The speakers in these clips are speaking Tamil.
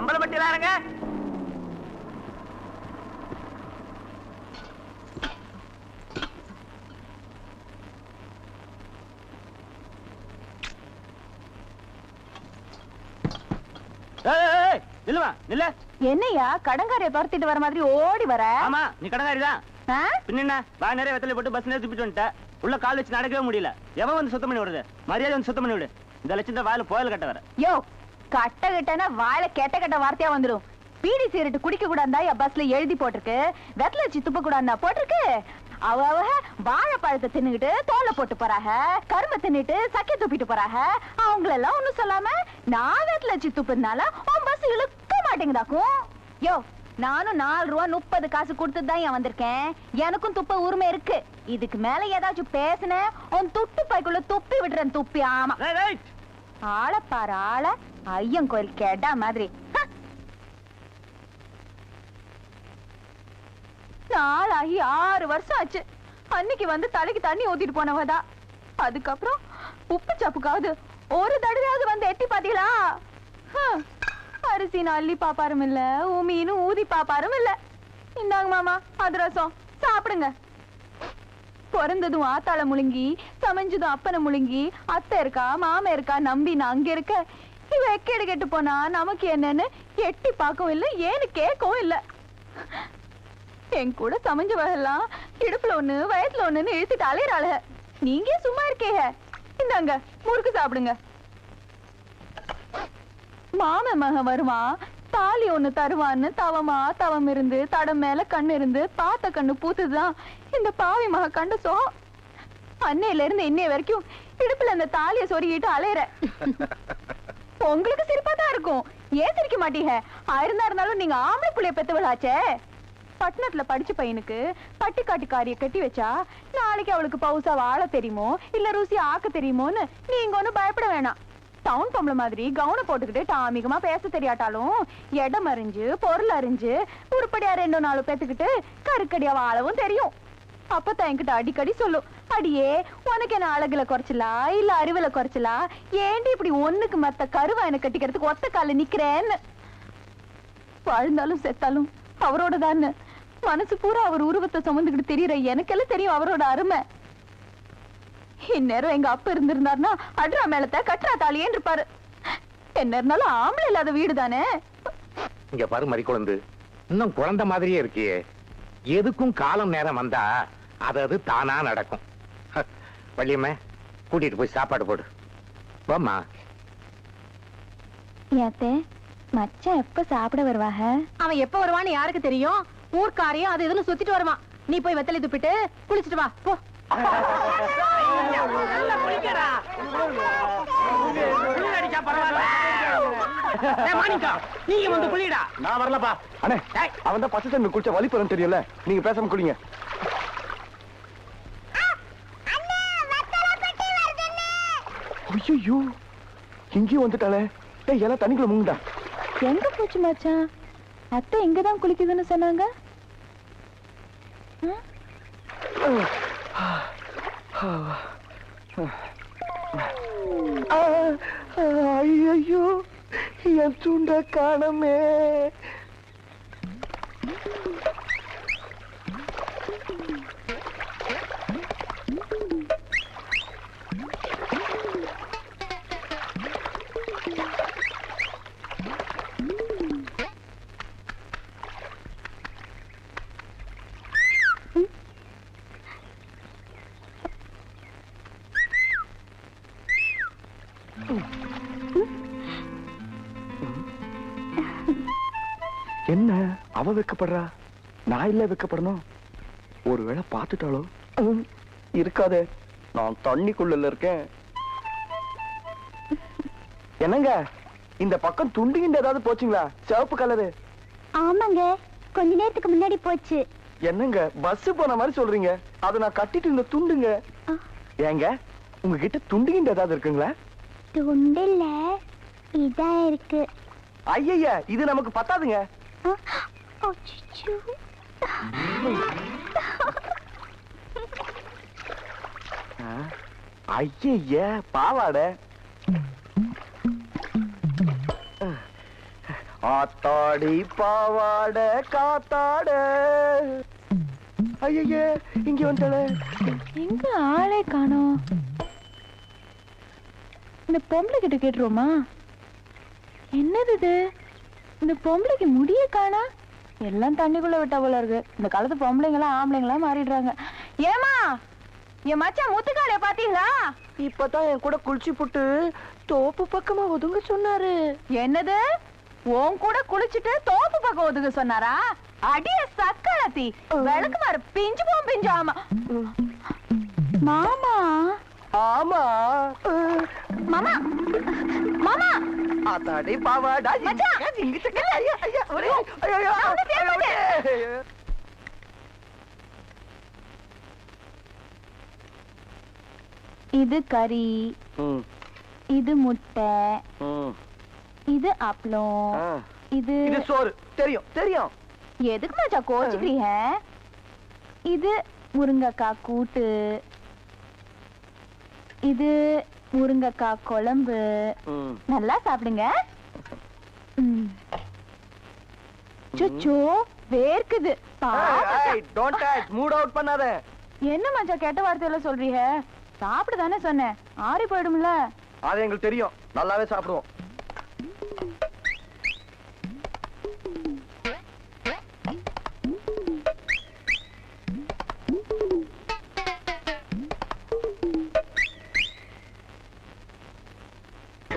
அம்பலப்பட்டியில இருங்க. நில்லுவா நில்ல. என்னையா கடங்காரிய துரத்திட்டு வர மாதிரி ஓடி வர? ஆமா நீ? பின்ன என்ன? வா நிறைய வெத்தலை போட்டு பஸ் நேரம் துப்பிட்டு வந்துட்ட. உள்ள கால் வச்சு நடக்கவே முடியல. எவன் வந்து சுத்தம் பண்ணி விடுறது? மரியாதை வந்து சுத்தம் பண்ணி விடு. இந்த லட்சம் வாயில புயல் கட்ட வர. யோ கட்ட கிட்டனா வாயில கெட்ட கெட்ட வார்த்தையா வந்துடும் பீடி சீரட்டு குடிக்க கூடாந்தா என் பஸ்ல எழுதி போட்டிருக்கு. வெத்தல வச்சு துப்ப போட்டிருக்கு. அவ அவ வாழைப்பழத்தை தின்னுகிட்டு தோலை போட்டு போறாங்க கரும்பை தின்னுட்டு சக்கை துப்பிட்டு போறாக. அவங்களெல்லாம் ஒண்ணும் சொல்லாம நான் வெத்தல வச்சு துப்புனால உன் பஸ் இழுக்க மாட்டேங்குதாக்கும். யோ நானும் நாலு ரூபா முப்பது காசு கொடுத்துட்டு தான் ஏன் வந்திருக்கேன். எனக்கும் துப்ப உரிமை இருக்கு. இதுக்கு மேல ஏதாச்சும் பேசுன உன் துட்டு பைக்குள்ள துப்பி விடுறேன் துப்பி. ஆமா. ஆள பாரு ஆள ஐயன் கோயில் கேட்டா மாதிரி. நாளாகி ஆறு வருஷம் ஆச்சு. அன்னைக்கு வந்து தலைக்கு தண்ணி ஊத்திட்டு போனவதா. அதுக்கப்புறம் உப்பு சப்புக்காவது ஒரு தடவையாவது வந்து எட்டி பாத்தீங்களா ஹ! அரிசி அள்ளி பாப்பாரும் இல்ல உமின்னு ஊதி பாப்பாரும் இல்ல. இந்தாங்க மாமா அதிரசம் சாப்பிடுங்க. பிறந்ததும் ஆத்தாள முழுங்கி சமைஞ்சதும் அப்பனை முழுங்கி அத்தை இருக்கா மாமா இருக்கா நம்பி நான் அங்க இருக்க. இவ எக்கேடு கெட்டு போனா நமக்கு என்னன்னு எட்டி பார்க்கவும் இல்லை ஏன்னு கேட்கவும் இல்லை. என் கூட சமைஞ்ச சமைஞ்சவகெல்லாம் இடுப்புல ஒண்ணு வயசுல ஒண்ணுன்னு இழுத்துட்டு அலையறாள நீங்க சும்மா இருக்கேக இந்தாங்க முறுக்கு சாப்பிடுங்க. மாமன் மகன் வருவான் தாலி ஒண்ணு தருவான்னு தவமா தவம் இருந்து தடம் மேல கண் இருந்து பார்த்த கண்ணு பூத்துதான் இந்த பாவி மக கண்ட சோ அன்னையில இருந்து இன்னைய வரைக்கும் இடுப்புல அந்த தாலிய சொருகிட்டு அலையற. உங்களுக்கு சிரிப்பா தான் இருக்கும். ஏன் சிரிக்க மாட்டீங்க? ஆயிருந்தா இருந்தாலும் நீங்க ஆம்பளை புள்ளைய பெத்தவளாச்சே. பட்டணத்துல படிச்ச பையனுக்கு பட்டிக்காட்டுக்காரிய கட்டி வச்சா நாளைக்கு அவளுக்கு பவுசா வாழ தெரியுமோ? இல்ல ருசி ஆக்க தெரியுமோன்னு நீங்க ஒண்ணு பயப்பட வேணாம். டவுன் பொம்பளை மாதிரி கவுன போட்டுக்கிட்டு டாமிகமா பேச தெரியாட்டாலும் இடம் அறிஞ்சு பொருள் அறிஞ்சு உருப்படியா ரெண்டு நாலு பேத்துக்கிட்டு கருக்கடியா வாழவும் தெரியும். அப்பத்தான் என்கிட்ட அடிக்கடி சொல்லும் அடியே உனக்கு என்ன அழகுல குறைச்சலா? இல்ல அறிவுல குறைச்சலா? ஏண்டி இப்படி ஒண்ணுக்கு மத்த கருவா கருவாயனை கட்டிக்கிறதுக்கு ஒத்த கால நிக்கிறேன்னு? வாழ்ந்தாலும் செத்தாலும் அவரோட தான் மனசு பூரா அவர் உருவத்தை சுமந்துக்கிட்டு தெரியற எனக்கெல்லாம் தெரியும் அவரோட அருமை. இந்நேரம் எங்க அப்பா இருந்திருந்தாருன்னா அட்ரா மேலத்த கட்டுறா தாலியேன்னு இருப்பாரு என்ன இருந்தாலும் ஆம்பளை இல்லாத வீடு தானே இங்க பாரு மறி குழந்து. இன்னும் குழந்தை மாதிரியே இருக்கியே. எதுக்கும் காலம் நேரம் வந்தா அது அது தானா நடக்கும். வள்ளியம்மே கூட்டிட்டு போய் சாப்பாடு போடு. வாம்மா. ஏத்தே மச்சான் எப்ப சாப்பிட வருவாக? அவன் எப்ப வருவான்னு யாருக்கு தெரியும்? ஊர்க்காரையும் அது இதுன்னு சுத்திட்டு வருவான். நீ போய் வெத்தலை துப்பிட்டு குளிச்சிட்டு வா போ. நீங்க வந்து குளிடா நான் வரலப்பா. அண்ணே அவன் தான் பச்சை தண்ணி குளிச்ச வலி பெறும் தெரியல. நீங்க பேசாம குளிங்க ஐயோ இங்கேயும் வந்துட்டாளே. டேய் எல்லாம் தண்ணிக்குள்ள முங்குடா. எங்க போச்சு மச்சான்? அத்தை இங்கதான் குளிக்குதுன்னு சொன்னாங்க? ஐயோ என் துண்ட காணமே. என்ன? அவ வெக்கப்படுறா? நான் இல்ல வெக்கப்படணும் ஒருவேளை பார்த்துட்டாளோ? ம், இருக்காதே. நான் தண்ணிக்குள்ள இருக்கேன். என்னங்க? இந்த பக்கம் துண்டுகின்ற ஏதாவது போச்சுங்களா? சிவப்பு கலரு. ஆமாங்க. கொஞ்ச நேரத்துக்கு முன்னாடி போச்சு. என்னங்க? பஸ் போன மாதிரி சொல்றீங்க. அதை நான் கட்டிட்டு இருந்த துண்டுங்க. ஏங்க? உங்ககிட்ட துண்டுகின்ற ஏதாவது இருக்குங்களா? துண்டில்ல இதான் இருக்கு. ஐயய்ய இது நமக்கு பத்தாதுங்க. ஐயய்ய பாவாட. ஆத்தாடி பாவாட காத்தாட. ஐயே இங்க வந்தாளே எங்க ஆளே காணோம்? இந்த பொம்பளை கிட்ட கேட்டுருவோமா? என்னது இது? இந்த பொம்பளைக்கு முடிய காணா? எல்லாம் தண்ணிக்குள்ள விட்டா போல இருக்கு. இந்த காலத்து பொம்பளைங்களா ஆம்பளைங்களா மாறிடுறாங்க. ஏமா என் மச்சான் முத்துக்காலைய பாத்தீங்களா? இப்பதான் என் கூட குளிச்சு புட்டு தோப்பு பக்கமா ஒதுங்க சொன்னாரு. என்னது? உன் கூட குளிச்சுட்டு தோப்பு பக்கம் ஒதுங்க சொன்னாரா? அடிய சக்கலத்தி விளக்கு மாறு பிஞ்சு போம் பிஞ்சு ஆமா. மாமா? ஆமா. மாமா! மாமா! ஆத்தாடி பாவாடா. இது கறி இது முட்டை. இது அப்பளம். இது இது சோறு. தெரியும் தெரியும். எதுக்கு மச்சான் கோச்சுக்கிறீங்க? இது முருங்கக்காய் கூட்டு இது முருங்கக்காய் குழம்பு. நல்லா சாப்பிடுங்க. சுச்சோ வேர்க்குது. don't touch, mood out பண்ணாத. என்ன மச்சான் கெட்ட வார்த்தையில சொல்றீங்க? சாப்பிடு தானே சொன்னேன். ஆறி போயிடும்ல. அது எங்களுக்கு தெரியும். நல்லாவே சாப்பிடுவோம்.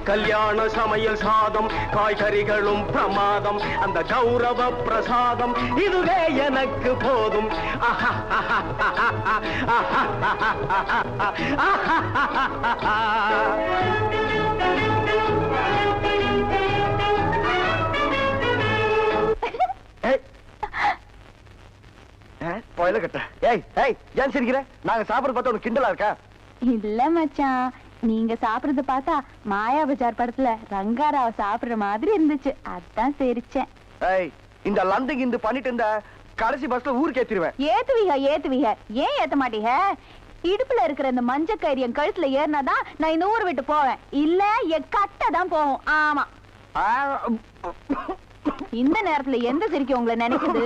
கல்யாண சமையல் சாதம் காய்கறிகளும் பிரமாதம் அந்த கௌரவ பிரசாதம் இதுவே எனக்கு போதும். ஆஹா, ஏய் கட்ட ஏய் ஏய் ஏன் சிரிக்கிற? நாங்க சாப்பிட பார்த்தா உனக்கு கிண்டலா இருக்கா? இல்ல மச்சான். நீங்க சாப்பிடுறத பார்த்தா மாயா பஜார் படத்துல ரங்காராவ சாப்பிடுற மாதிரி இருந்துச்சு. அதான் சிரிச்சேன். ஏய் இந்த லந்து கிந்து பண்ணிட்டு இருந்த கடைசி பஸ்ல ஊருக்கு ஏத்திருவேன் ஏத்துவீங்க ஏத்துவீங்க ஏன் ஏத்த மாட்டீங்க இடுப்புல இருக்கிற இந்த மஞ்ச கயிறு கழுத்துல ஏறினாதான் நான் இந்த ஊர் விட்டு போவேன். இல்ல என் கட்டை தான் போவோம் ஆமா. இந்த நேரத்துல எந்த சிரிக்க உங்களை நினைக்குது?